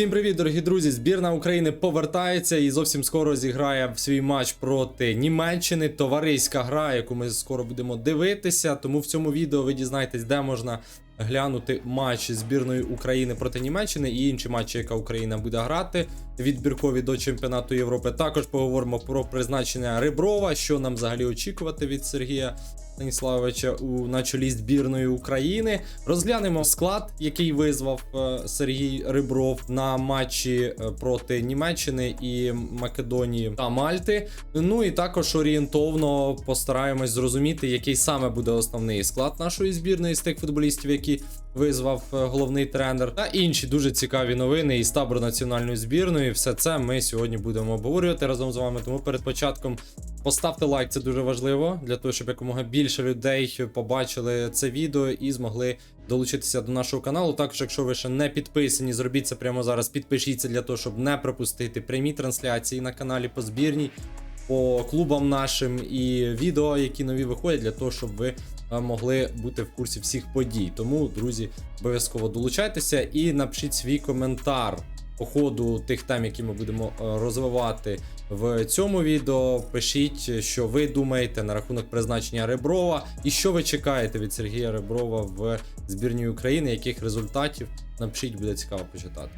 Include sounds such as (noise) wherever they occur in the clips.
Всім привіт, дорогі друзі! Збірна України повертається і зовсім скоро зіграє в свій матч проти Німеччини. Товариська гра, яку ми скоро будемо дивитися. Тому в цьому відео ви дізнаєтесь, де можна глянути матч збірної України проти Німеччини і інші матчі, яка Україна буде грати відбіркові до чемпіонату Європи. Також поговоримо про призначення Риброва, що нам взагалі очікувати від Сергія Станіславовича у на чолі збірної України. Розглянемо склад, який визвав е, Сергій Рибров на матчі е, проти Німеччини і Македонії та Мальти. Ну і також орієнтовно постараємось зрозуміти, який саме буде основний склад нашої збірної з тих футболістів, які визвав е, головний тренер, та інші дуже цікаві новини із табору національної збірної. Все це ми сьогодні будемо обговорювати разом з вами. Тому перед початком Поставте лайк, це дуже важливо для того, щоб якомога більше людей побачили це відео і змогли долучитися до нашого каналу. Також, якщо ви ще не підписані, зробіть це прямо зараз. Підпишіться для того, щоб не пропустити прямі трансляції на каналі по збірній, по клубам нашим і відео, які нові виходять, для того, щоб ви е, могли бути в курсі всіх подій. Тому, друзі, обов'язково долучайтеся і напишіть свій коментар по ходу тих тем, які ми будемо е, розвивати в цьому відео. Пишіть, що ви думаєте на рахунок призначення Реброва, і що ви чекаєте від Сергія Реброва в збірній України, яких результатів напишіть, буде цікаво почитати.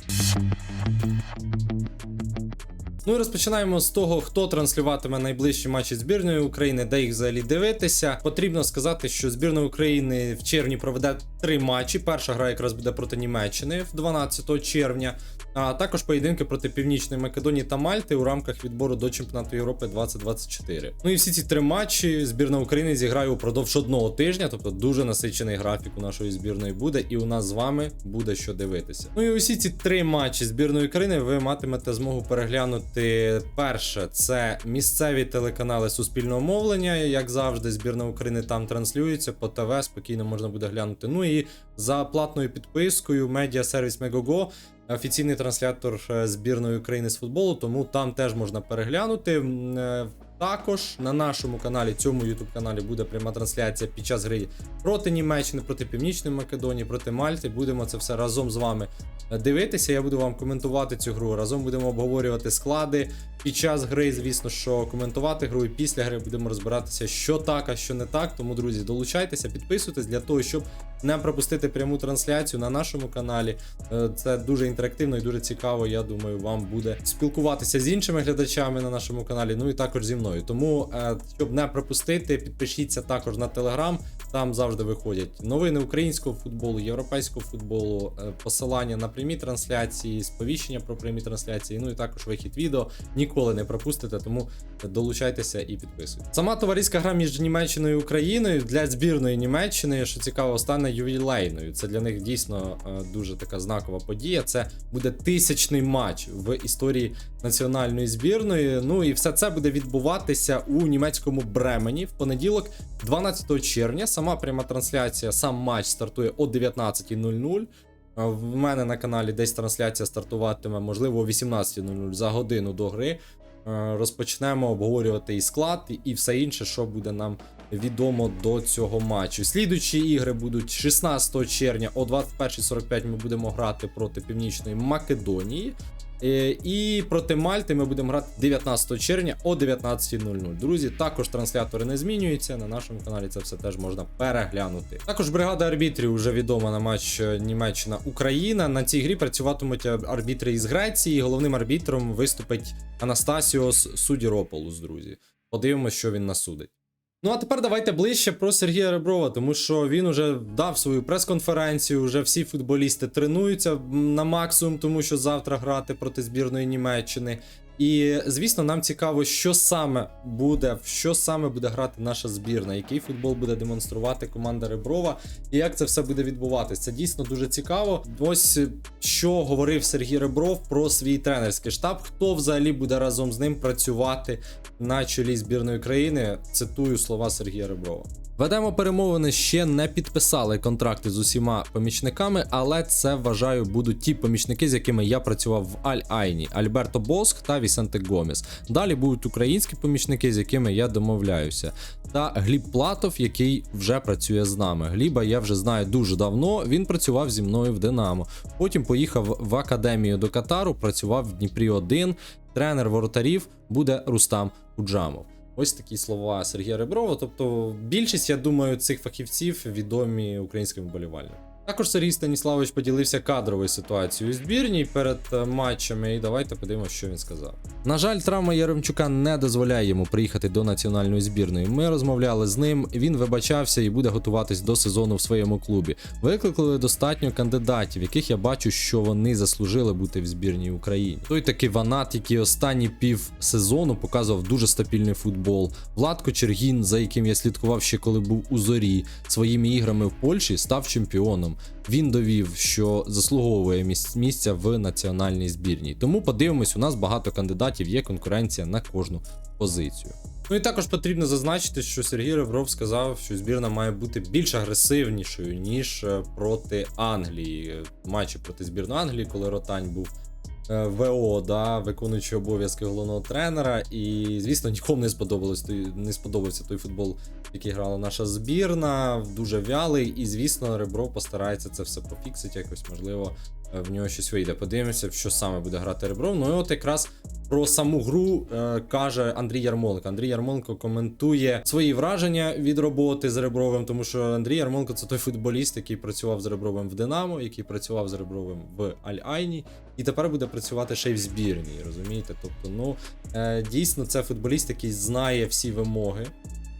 Ну і розпочинаємо з того, хто транслюватиме найближчі матчі збірної України, де їх взагалі дивитися. Потрібно сказати, що збірна України в червні проведе три матчі. Перша гра якраз буде проти Німеччини в 12 червня, а також поєдинки проти Північної Македонії та Мальти у рамках відбору до чемпіонату Європи 2024. Ну і всі ці три матчі збірна України зіграє упродовж одного тижня, тобто дуже насичений графік у нашої збірної буде, і у нас з вами буде що дивитися. Ну і усі ці три матчі збірної України ви матимете змогу переглянути. Перше, це місцеві телеканали суспільного мовлення, як завжди, збірна України там транслюється по ТВ, спокійно можна буде глянути. Ну і за платною підпискою медіа сервіс Megogo офіційний транслятор е, збірної України з футболу, тому там теж можна переглянути. Також на нашому каналі, цьому youtube каналі, буде пряма трансляція під час гри проти Німеччини, проти Північної Македонії, проти Мальти. Будемо це все разом з вами е, дивитися. Я буду вам коментувати цю гру. Разом будемо обговорювати склади під час гри. Звісно, що коментувати гру і після гри будемо розбиратися, що так, а що не так. Тому, друзі, долучайтеся, підписуйтесь для того, щоб не пропустити пряму трансляцію на нашому каналі. Е, Це дуже інтерактивно і дуже цікаво. Я думаю, вам буде спілкуватися з іншими глядачами на нашому каналі. Ну і також зі мною. Тому, е, щоб не пропустити, підпишіться також на телеграм. Там завжди виходять новини українського футболу, європейського футболу, е, посилання на прямі трансляції, сповіщення про прямі трансляції. Ну і також вихід відео. Ніколи не пропустите, тому долучайтеся і підписуйтесь. Сама товариська гра між Німеччиною і Україною для збірної Німеччини, що цікаво, стане ювілейною. Це для них дійсно е, дуже така знакова подія. Це буде тисячний матч в історії національної збірної. Ну і все це буде відбуватися у німецькому Бремені в понеділок, 12 червня. Сама пряма трансляція, сам матч стартує о 19.00. А В мене на каналі десь трансляція стартуватиме, можливо, о 18.00 за годину до гри. Розпочнемо обговорювати і склад, і все інше, що буде нам відомо до цього матчу. Слідуючі ігри будуть 16 червня о 21.45 ми будемо грати проти Північної Македонії. Е, І проти Мальти ми будемо грати 19 червня о 19.00. Друзі, також транслятори не змінюються. На нашому каналі це все теж можна переглянути. Також бригада арбітрів вже відома на матч е, Німеччина-Україна. На цій грі працюватимуть е, арбітри із Греції. Головним арбітром виступить Анастасіос Судірополус, друзі. Подивимося, що він насудить. Ну а тепер давайте ближче про Сергія Реброва, тому що він уже дав свою прес-конференцію. Вже всі футболісти тренуються на максимум, тому що завтра грати проти збірної Німеччини. І звісно, нам цікаво, що саме буде, в що саме буде грати наша збірна, який футбол буде демонструвати команда Реброва, і як це все буде відбуватися. Це дійсно дуже цікаво. Ось що говорив Сергій Ребров про свій тренерський штаб. Хто взагалі буде разом з ним працювати на чолі збірної країни? Цитую слова Сергія Реброва. Ведемо перемовини, ще не підписали контракти з усіма помічниками, але це вважаю будуть ті помічники, з якими я працював в Аль Айні, Альберто Боск та Вісенте Гомес. Далі будуть українські помічники, з якими я домовляюся. Та Гліб Платов, який вже працює з нами. Гліба я вже знаю дуже давно. Він працював зі мною в Динамо. Потім поїхав в академію до Катару, працював в Дніпрі 1 Тренер воротарів буде Рустам Уджамов. Ось такі слова Сергія Реброва. Тобто, більшість, я думаю, цих фахівців відомі українським вболівальникам. Також Сергій Станіславович поділився кадровою ситуацією у збірній перед е, матчами. І давайте подивимося, що він сказав. На жаль, травма Яремчука не дозволяє йому приїхати до національної збірної. Ми розмовляли з ним. Він вибачався і буде готуватись до сезону в своєму клубі. Викликали достатньо кандидатів, яких я бачу, що вони заслужили бути в збірній Україні. Той такий ванат, який останні пів сезону показував дуже стабільний футбол. Владко Чергін, за яким я слідкував ще коли був у зорі, своїми іграми в Польщі став чемпіоном. Він довів, що заслуговує місця в національній збірній. Тому подивимось, у нас багато кандидатів, є конкуренція на кожну позицію. Ну і також потрібно зазначити, що Сергій Ребров сказав, що збірна має бути більш агресивнішою, ніж е, проти Англії. Матчі проти збірної Англії, коли Ротань був е, ВО, да, виконуючи обов'язки головного тренера. І, звісно, нікому не сподобалось не сподобався той футбол, який грала наша збірна. Дуже вялий. І, звісно, Ребро постарається це все пофіксити, якось, можливо, е, в нього щось вийде. Подивимося, що саме буде грати Ребров. Ну і от якраз про саму гру е, каже Андрій Ярмоленко. Андрій Ярмоленко коментує свої враження від роботи з Ребровим, тому що Андрій Ярмоленко це той футболіст, який працював з Ребровим в Динамо, який працював з Ребровим в Аль-Айні, і тепер буде працювати ще й в збірній. Розумієте? Тобто, ну е, дійсно, це футболіст, який знає всі вимоги.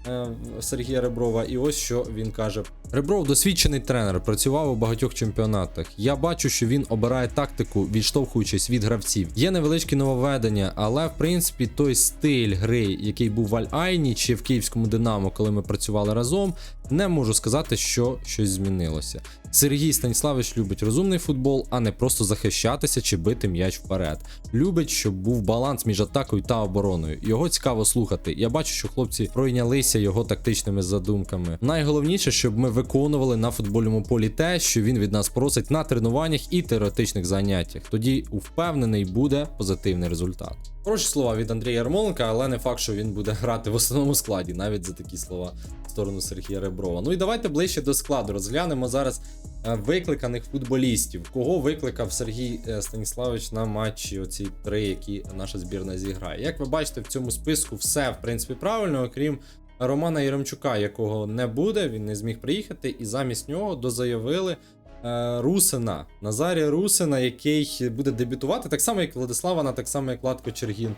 Е, Сергія Реброва, і ось що він каже: Ребров досвідчений тренер, працював у багатьох чемпіонатах. Я бачу, що він обирає тактику, відштовхуючись від гравців. Є невеличкі нововведення, але в принципі той стиль гри, який був в Аль-Айні чи в київському Динамо, коли ми працювали разом, не можу сказати, що щось змінилося. Сергій Станіславович любить розумний футбол, а не просто захищатися чи бити м'яч вперед. Любить, щоб був баланс між атакою та обороною. Його цікаво слухати. Я бачу, що хлопці пройнялися його тактичними задумками. Найголовніше, щоб ми виконували на футбольному полі те, що він від нас просить на тренуваннях і теоретичних заняттях. Тоді впевнений буде позитивний результат. Хороші слова від Андрія Ярмоленка, але не факт, що він буде грати в основному складі, навіть за такі слова сторону Сергія Реброва. Ну і давайте ближче до складу. Розглянемо зараз е, викликаних футболістів. Кого викликав Сергій е, Станіславович на матчі? Оці три, які наша збірна зіграє. Як ви бачите, в цьому списку все в принципі правильно, окрім Романа Яремчука, якого не буде, він не зміг приїхати, і замість нього дозаявили. е, Русина, Назарія Русина, який буде дебютувати, так само, як Владислава, так само, як Владко Чергін.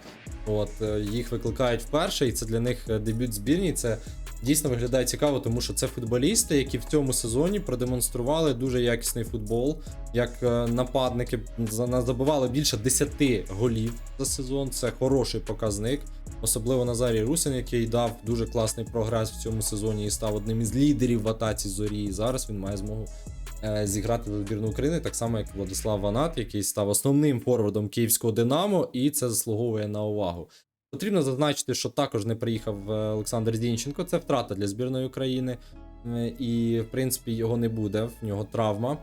От їх викликають вперше, і це для них дебют збірні. Це дійсно виглядає цікаво, тому що це футболісти, які в цьому сезоні продемонстрували дуже якісний футбол. Як е, нападники за- забивали більше 10 голів за сезон. Це хороший показник. Особливо Назарій Русин, який дав дуже класний прогрес в цьому сезоні і став одним із лідерів в атаці зорі. І зараз він має змогу е, зіграти за збірну України, так само як Владислав Ванат, який став основним форвардом київського Динамо, і це заслуговує на увагу. Потрібно зазначити, що також не приїхав е, Олександр Зінченко. Це втрата для збірної України, Е, і в принципі його не буде. В нього травма.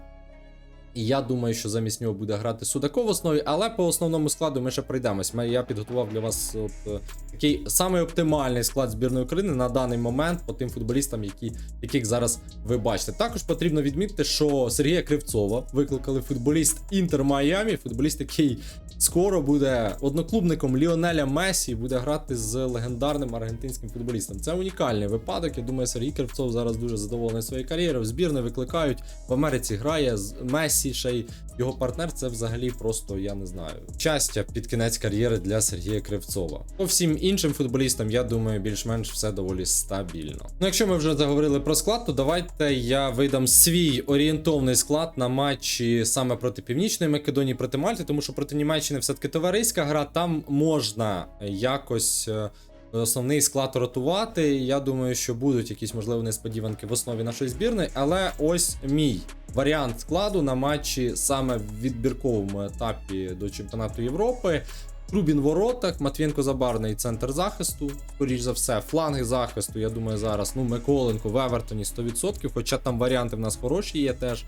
І я думаю, що замість нього буде грати Судаков в основі, але по основному складу ми ще пройдемось. Я підготував для вас от, е, такий самий оптимальний склад збірної України на даний момент по тим футболістам, які, яких зараз ви бачите. Також потрібно відмітити, що Сергія Кривцова викликали футболіст Інтер Майамі, футболіст, який скоро буде одноклубником Ліонеля Месі, буде грати з легендарним аргентинським футболістом. Це унікальний випадок. Я думаю, Сергій Кривцов зараз дуже задоволений своєю кар'єрою. В збірну викликають в Америці. Грає з Месі, ще й його партнер. Це взагалі просто я не знаю. Щастя під кінець кар'єри для Сергія Кривцова. По всім іншим футболістам, я думаю, більш-менш все доволі стабільно. Ну, якщо ми вже заговорили про склад, то давайте я видам свій орієнтовний склад на матчі саме проти Північної Македонії, проти Мальти, тому що проти Німеччини все-таки товариська гра, там можна якось. Основний склад ротувати. Я думаю, що будуть якісь можливі несподіванки в основі нашої збірної. Але ось мій варіант складу на матчі саме в відбірковому етапі до чемпіонату Європи. Трубін в воротах, Матвієнко Забарний центр захисту, скоріш за все, фланги захисту. Я думаю, зараз ну Миколенко в Евертоні 100%, хоча там варіанти в нас хороші є теж.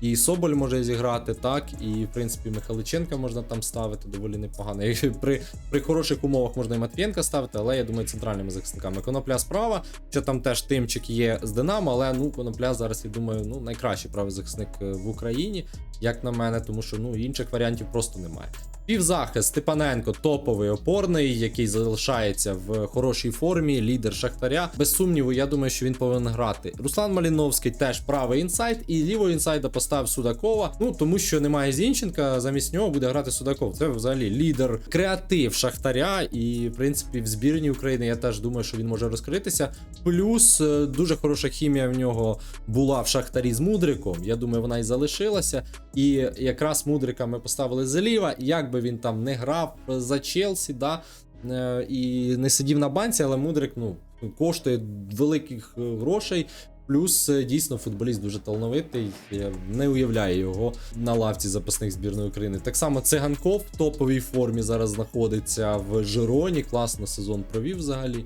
І Соболь може зіграти, так, і в принципі Михайличенка можна там ставити доволі непогано. І при, при хороших умовах можна і Матвієнка ставити, але я думаю, центральними захисниками. Конопля справа, що там теж тимчик є з Динамо, але ну Конопля зараз, я думаю, ну найкращий правий захисник е, в Україні, як на мене, тому що ну інших варіантів просто немає. Півзахист Степаненко топовий опорний, який залишається в хорошій формі, лідер Шахтаря. Без сумніву, я думаю, що він повинен грати. Руслан Маліновський теж правий інсайд, і лівого інсайда поставив Судакова. Ну тому що немає Зінченка, замість нього буде грати Судаков. Це взагалі лідер креатив Шахтаря. І в принципі в збірні України я теж думаю, що він може розкритися. Плюс е, дуже хороша хімія в нього була в Шахтарі з Мудриком. Я думаю, вона і залишилася. І якраз Мудрика ми поставили зліва. Як би він там не грав за Челсі, да, е, і не сидів на банці, але Мудрик ну, коштує великих е, грошей. Плюс е, дійсно футболіст дуже талановитий. Я не уявляю його на лавці запасних збірної України. Так само циганков в топовій формі зараз знаходиться в Жироні. Класно сезон провів взагалі.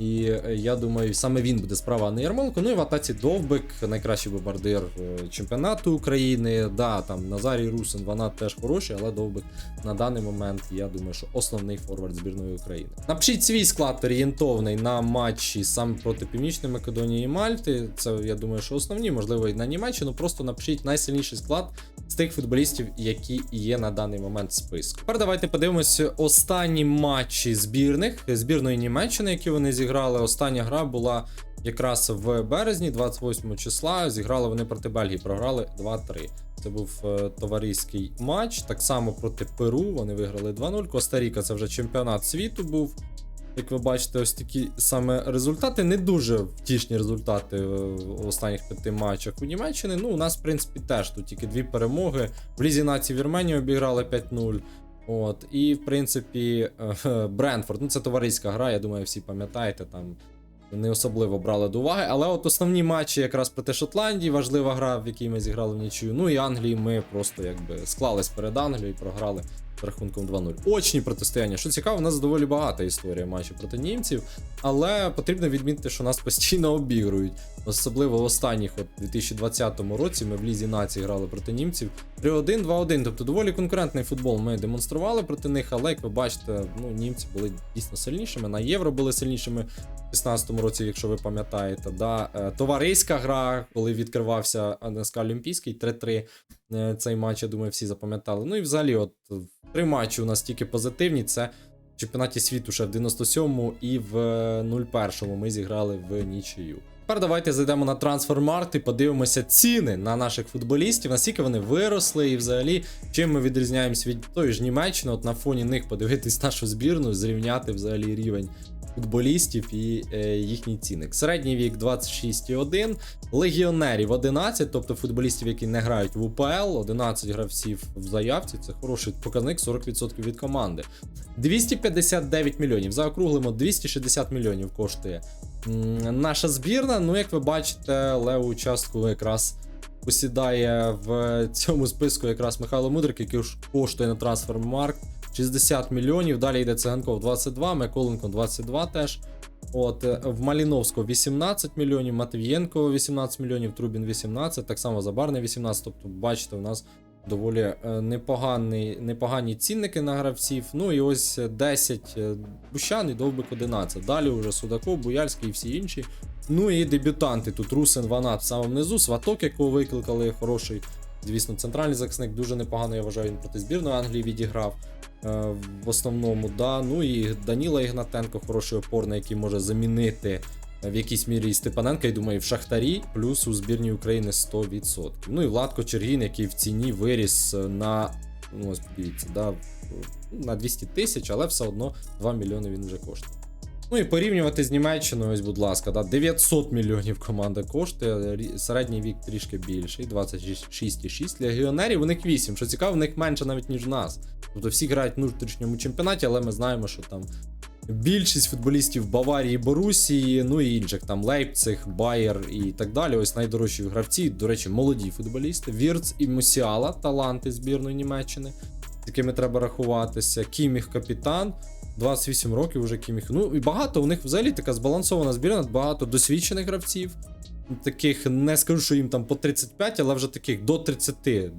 І е, я думаю, саме він буде справа, а не Ярмоленко. Ну і в атаці Довбик, найкращий бомбардир е, чемпіонату України. Да, там Назарій Русин, вона теж хороший, але Довбик на даний момент, я думаю, що основний форвард збірної України. Напишіть свій склад орієнтовний на матчі саме проти Північної Македонії і Мальти. Це я думаю, що основні, можливо, і на Німеччину. Просто напишіть найсильніший склад з тих футболістів, які є на даний момент в списку. Тепер давайте подивимося останні матчі збірних збірної Німеччини, які вони зіграли. Остання гра була якраз в березні, 28 числа. Зіграли вони проти Бельгії, програли 2-3. Це був е, товариський матч. Так само проти Перу. Вони виграли 2-0. Коста-Ріка це вже чемпіонат світу був. Як ви бачите, ось такі саме результати, не дуже втішні результати е, в останніх п'яти матчах у Німеччини. Ну, у нас, в принципі, теж тут тільки дві перемоги. В Лізі нації Вірменію обіграли 5-0. От, і в принципі, е, (laughs) Бренфорд, ну це товариська гра, я думаю, всі пам'ятаєте, там не особливо брали до уваги. Але от основні матчі якраз проти Шотландії, важлива гра, в якій ми зіграли в нічию. Ну і Англії ми просто якби склались перед Англією і програли з рахунком 2-0. Очні протистояння. Що цікаво, у нас доволі багата історія матчів проти німців, але потрібно відмітити, що нас (laughs) постійно обігрують. Особливо в останніх, от 2020 році, ми в Лізі нації грали проти німців 3-1, 2-1. Тобто доволі конкурентний футбол ми демонстрували проти них, але як ви бачите, ну німці були дійсно сильнішими. На євро були сильнішими в 16-му році, якщо ви пам'ятаєте. Да? Е, Товариська гра, коли відкривався НСК Олімпійський 3-3. е, Цей матч, я думаю, всі запам'ятали. Ну і взагалі, от три матчі у нас тільки позитивні. Це чемпіонаті світу ще в 97-му і в 01-му ми зіграли в нічию. Тепер давайте зайдемо на трансфермарт і подивимося ціни на наших футболістів, наскільки вони виросли, і взагалі чим ми відрізняємося від тої ж Німеччини. От на фоні них подивитись нашу збірну, зрівняти взагалі рівень футболістів і е, їхній цінник. Середній вік 26,1, легіонерів 11, тобто футболістів, які не грають в УПЛ, 11 гравців в заявці. Це хороший показник, 40% від команди. 259 мільйонів. Заокруглимо 260 мільйонів коштує наша збірна. Ну, як ви бачите, леву частку якраз посідає в цьому списку якраз Михайло Мудрик, який коштує на трансфермаркт 60 мільйонів. Далі йде Циганков 22, Миколенко 22 теж. От е, в Маліновського 18 мільйонів, Матвієнко 18 мільйонів, Трубін 18, так само Забарний 18. Тобто, бачите, у нас доволі е, непогані, непогані цінники на гравців. Ну і ось 10 е, Бущан і Довбик 11. Далі вже Судаков, Буяльський і всі інші. Ну і дебютанти. Тут Русин Ванат в самому низу, Сваток, якого викликали, хороший. Звісно, центральний захисник дуже непогано, я вважаю, він проти збірної Англії відіграв. е, В основному, да. Ну і Даніла Ігнатенко, хороший опорний, який може замінити в якійсь мірі і Степаненка, і думаю, в Шахтарі, плюс у збірній України 100%. Ну і Владко Чергін, який в ціні виріс на. Ну, ось подивіться, да, на 200 тисяч, але все одно 2 мільйони він вже коштує. Ну і порівнювати з Німеччиною, ось, будь ласка, да, 900 мільйонів команда коштує, середній вік трішки більший, 26,6 легіонерів, у них 8. Що цікаво, у них менше навіть, ніж в нас. Тобто всі грають в внутрішньому чемпіонаті, але ми знаємо, що там більшість футболістів Баварії, Борусії, ну і інших там Лейпциг, Байер і так далі. Ось найдорожчі гравці, до речі, молоді футболісти. Вірц і Мусіала, таланти збірної Німеччини. з якими треба рахуватися. Кіміх капітан. 28 років вже Кіміх. Ну і багато у них взагалі така збалансована збірна, багато досвідчених гравців. Таких не скажу, що їм там по 35, але вже таких до 30. Е,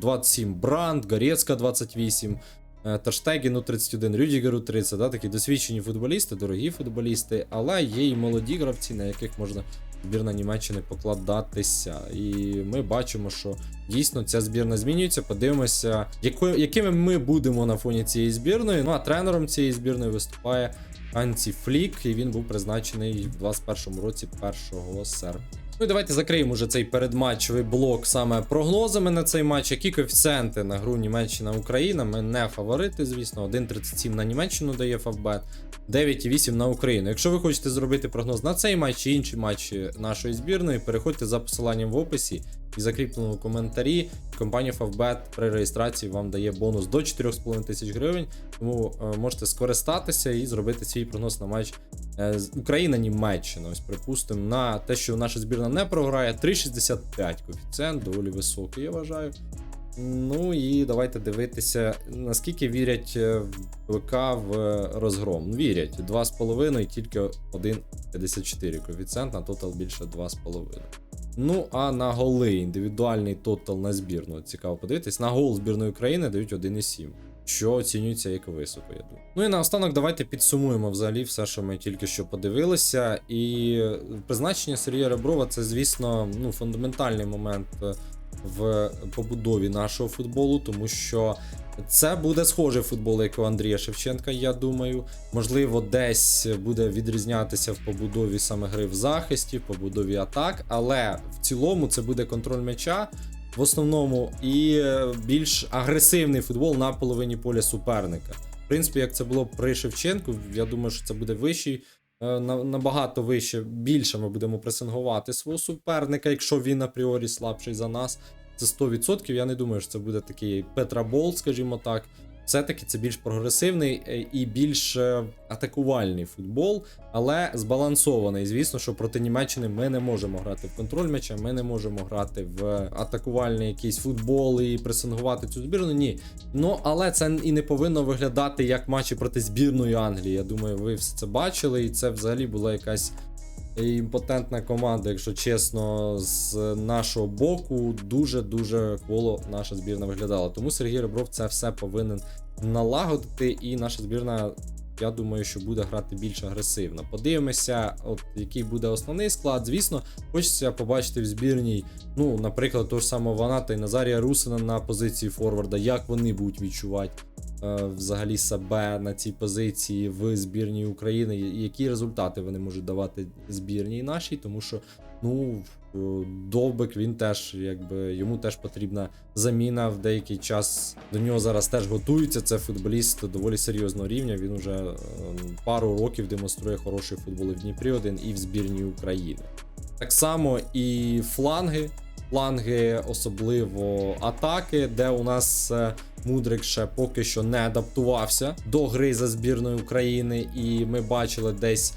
27 Бранд, Горецька 28, Таштегіну 31, Рюдігеру 30. Да, такі досвідчені футболісти, дорогі футболісти, але є і молоді гравці, на яких можна збірна Німеччини покладатися. І ми бачимо, що дійсно ця збірна змінюється. Подивимося, якою, якими ми будемо на фоні цієї збірної. Ну а тренером цієї збірної виступає Анці Флік, і він був призначений в 21-му році 1 серпня. Ну і давайте закриємо вже цей передматчевий блок саме прогнозами на цей матч. Які коефіцієнти на гру Німеччина-Україна? Ми не фаворити, звісно. 1.37 на Німеччину дає Фавбет, 9,8 на Україну. Якщо ви хочете зробити прогноз на цей матч і інші матчі нашої збірної, переходьте за посиланням в описі і закріпленому коментарі. Компанія Favbet при реєстрації вам дає бонус до 4,5 тисяч гривень. Тому е, можете скористатися і зробити свій прогноз на матч е, Україна-Німеччина. Ось припустимо, на те, що наша збірна не програє, 3,65 коефіцієнт, доволі високий, я вважаю. Ну і давайте дивитися, наскільки вірять е, в ВК в розгром. Ну, Вірять 2,5 і тільки 1,54 коефіцієнт, на тотал більше 2,5. Ну, а на голи індивідуальний тотал на збірну. Цікаво подивитись. На гол збірної України дають 1,7. Що оцінюється як високо, я думаю. Ну і наостанок давайте підсумуємо взагалі все, що ми тільки що подивилися. І призначення Сергія Реброва це, звісно, ну, фундаментальний момент е, в побудові нашого футболу, тому що це буде схожий футбол, як у Андрія Шевченка, я думаю. Можливо, десь буде відрізнятися в побудові саме гри в захисті, в побудові атак, але в цілому це буде контроль м'яча. В основному і е, більш агресивний футбол на половині поля суперника. В принципі, як це було при Шевченку, я думаю, що це буде вищий, набагато вище, більше ми будемо пресингувати свого суперника, якщо він апріорі слабший за нас. Це 100%. Я не думаю, що це буде такий Петра Бол, скажімо так. Все-таки це більш прогресивний е, і більш е, атакувальний футбол, але збалансований. Звісно, що проти Німеччини ми не можемо грати в контроль м'яча, ми не можемо грати в атакувальний якийсь футбол і пресингувати цю збірну. Ні. Ну але це і не повинно виглядати як матчі проти збірної Англії. Я думаю, ви все це бачили, і це взагалі була якась імпотентна команда, якщо чесно, з нашого боку дуже-дуже коло наша збірна виглядала. Тому Сергій Ребров це все повинен налагодити, і наша збірна. Я думаю, що буде грати більш агресивно. Подивимося, от який буде основний склад. Звісно, хочеться побачити в збірній, ну, наприклад, того ж самого Ваната і Назарія Русина на позиції форварда, як вони будуть відчувати е, взагалі себе на цій позиції в збірній України, які результати вони можуть давати збірній нашій, тому що ну. е, Довбик він теж, якби йому теж потрібна заміна в деякий час. До нього зараз теж готуються. Це футболіст доволі серйозного рівня. Він уже е, пару років демонструє хороший футбол в Дніпрі 1 і в збірній України. Так само і фланги. Фланги, особливо атаки, де у нас е, Мудрик ще поки що не адаптувався до гри за збірною України, і ми бачили десь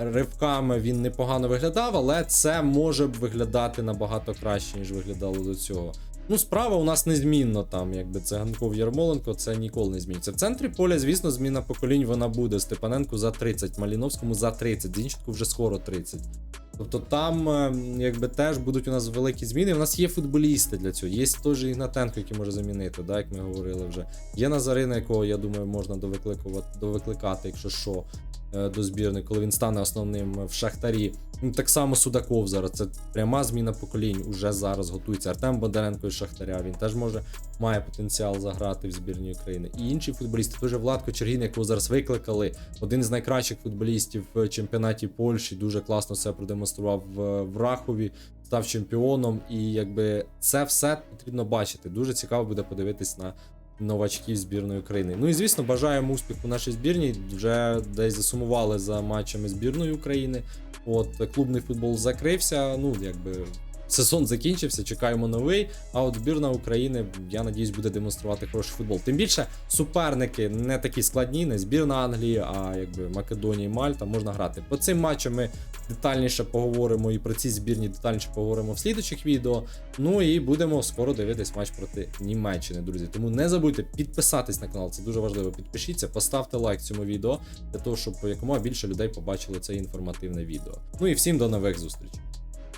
ривками він непогано виглядав, але це може б виглядати набагато краще, ніж виглядало до цього. Ну, справа у нас незмінно там, якби це Ганков Ярмоленко, це ніколи не зміниться. В центрі поля, звісно, зміна поколінь вона буде. Степаненку за 30, Маліновському за 30, Зінченку вже скоро 30. Тобто там е, якби теж будуть у нас великі зміни. У нас є футболісти для цього. Є той же Ігнатенко, який може замінити, да, як ми говорили вже. Є Назарина, якого, я думаю, можна довикликати, якщо що, е, до збірної, коли він стане основним в Шахтарі. Ну, так само Судаков зараз. Це пряма зміна поколінь. Уже зараз готується. Артем Бондаренко із Шахтаря. Він теж може має потенціал заграти в збірній України. І інші футболісти, той же Владко Чергін, якого зараз викликали. Один з найкращих футболістів в чемпіонаті Польщі. Дуже класно себе продемонстрував в, в Рахові, став чемпіоном. І якби це все потрібно бачити. Дуже цікаво буде подивитись на. Новачків збірної України. Ну і звісно, бажаємо успіху нашій збірній. Вже десь засумували за матчами збірної України. От клубний футбол закрився. Ну якби сезон закінчився, чекаємо новий. А от збірна України, я надіюсь, буде демонструвати хороший футбол. Тим більше суперники не такі складні, не збірна Англії, а якби Македонія і Мальта можна грати. По цим матчам ми детальніше поговоримо і про ці збірні детальніше поговоримо в слідучих відео. Ну і будемо скоро дивитись матч проти Німеччини, друзі. Тому не забудьте підписатись на канал, це дуже важливо. Підпишіться, поставте лайк цьому відео для того, щоб якомога більше людей побачили це інформативне відео. Ну і всім до нових зустрічей.